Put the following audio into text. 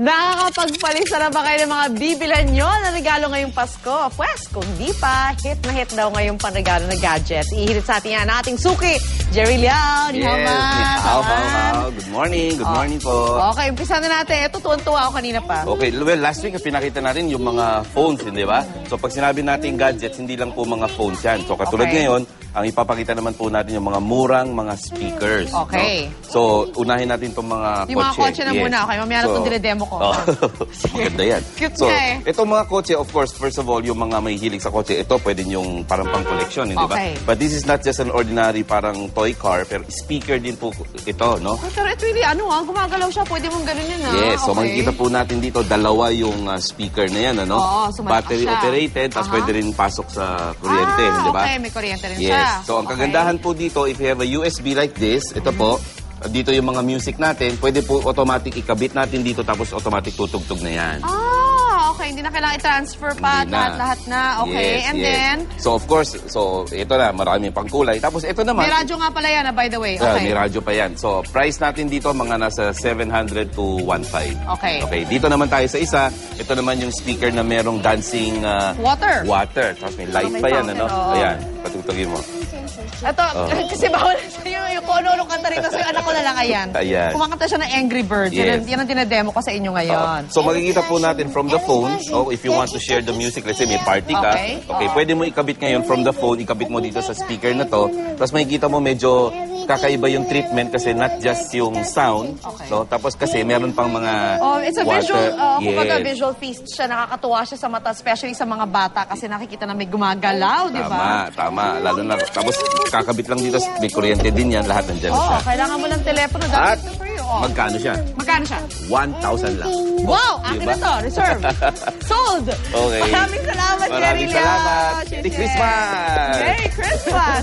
Nakakapagpalista na ba kayo ng mga bibilan nyo na regalo ngayong Pasko? Pwes, kung di pa, hit na hit daw ngayong panregalo na gadget. Ihirit sa atin yan ating suki, Jerry Liao. Ni Yes, how, how. Good morning, good morning po. Okay, umpisa na natin. Ito, tuwan-tuwa ako kanina pa. Okay, well, last week pinakita natin yung mga phones, di ba? So pag sinabi natin gadgets, hindi lang po mga phones yan. So katulad Okay. ngayon, ang ipapakita naman po natin yung mga murang mga speakers. Okay. no? So unahin natin itong mga Yung mga kotse. kotse na muna, okay? Mamaya na itong dinedemo ko. Oh, maganda yan. Cute so, nga eh. itong mga kotse, of course, first of all, yung mga may hilig sa kotse, ito pwede yung parang pang collection, di ba? Okay. But this is not just an ordinary parang toy car, pero speaker din po ito, no? Pero ito really, ano ah, gumagalaw siya. Pwede mong ganun yun ah. Yes, so okay. makikita po natin dito, dalawa yung ah, speaker na yan, ano? Oo, so malakas Battery siya. operated, tapos Aha. pwede rin pasok sa kuryente, ah, di ba? okay, may kuryente rin siya. Yes. So ang Okay. kagandahan po dito, if you have a USB like this, ito po, dito yung mga music natin, pwede po automatic ikabit natin dito, tapos automatic tutugtog na yan. Ah. Hindi na kailangan i-transfer pa. Lahat-lahat na. Okay. Yes, And yes. then, So of course, so ito na, maraming pangkulay. Tapos ito naman, may radyo nga pala yan, ah, by the way. Okay. may radyo pa yan. So, price natin dito mga nasa 700 to 1.5. Okay. Okay, dito naman tayo sa isa. Ito naman yung speaker na merong dancing ah, Water. water. Tapos may light may pa yan, ano? oo. Ayan, patutugin mo. Ito, kasi bawal ano-ano kanta rito. Yung anak ko na lang ayan. Ayan. Kumakanta siya ng Angry Birds. Yan, ang- Yes. yan ang dinademo ko sa inyo ngayon. So, makikita po natin from the phone. Oh, if you want to share the music, let's say may party ka. Okay. Okay, pwede mo ikabit ngayon from the phone. Ikabit mo dito sa speaker na to. Tapos makikita mo medyo kakaiba yung treatment kasi not just yung sound. Okay. No? Tapos kasi meron pang mga Oh, it's a water. visual, uh, kumbaga Yes. visual feast siya. Nakakatuwa siya sa mata, especially sa mga bata kasi nakikita na may gumagalaw, di ba? Tama, tama. Lalo na, tapos kakabit lang dito, may kuryente din yan, lahat nandyan Oo, siya. kailangan mo ng telepono. At, good for you. Oh. magkano siya? Magkano siya? 1,000 lang. Wow! Akin Diba? na to. Reserve. Sold! Okay. Maraming salamat, Jerry Maraming Liao. salamat. Cheers, Merry Christmas! Merry Christmas!